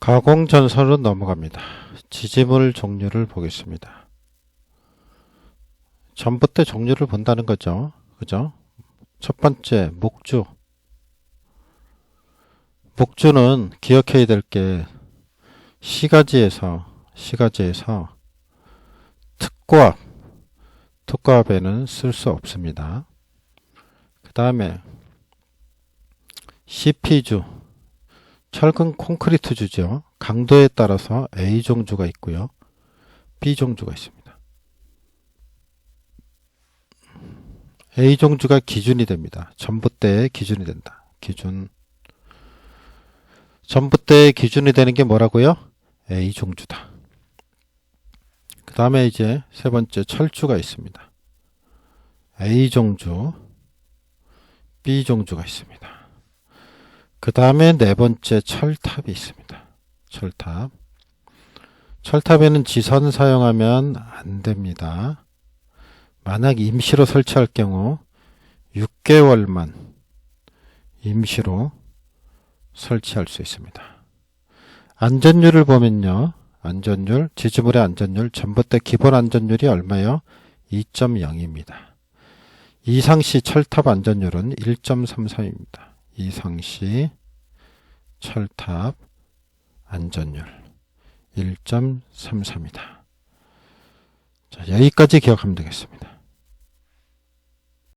가공 전선으로 넘어갑니다. 지지물 종류를 보겠습니다. 전봇대 종류를 본다는 거죠. 그죠? 첫 번째, 목주. 목주는 기억해야 될 게 시가지에서 시가지에서 특고압, 특고압에는 쓸 수 없습니다. 그 다음에 CP주, 철근 콘크리트 주죠. 강도에 따라서 A 종주가 있고요. B 종주가 있습니다. A 종주가 기준이 됩니다. 전봇대의 기준이 된다. 기준. 전봇대의 기준이 되는 게 뭐라고요? A 종주다. 그 다음에 이제 세 번째 철주가 있습니다. A 종주, B 종주가 있습니다. 그 다음에 네 번째 철탑이 있습니다. 철탑. 철탑에는 지선 사용하면 안 됩니다. 만약 임시로 설치할 경우 6개월만 임시로 설치할 수 있습니다. 안전율을 보면요. 안전율, 지지물의 안전율, 전봇대 기본 안전율이 얼마요? 2.0입니다. 이상시 철탑 안전율은 1.33입니다. 이상시 철탑 안전율 1.33이다. 자, 여기까지 기억하면 되겠습니다.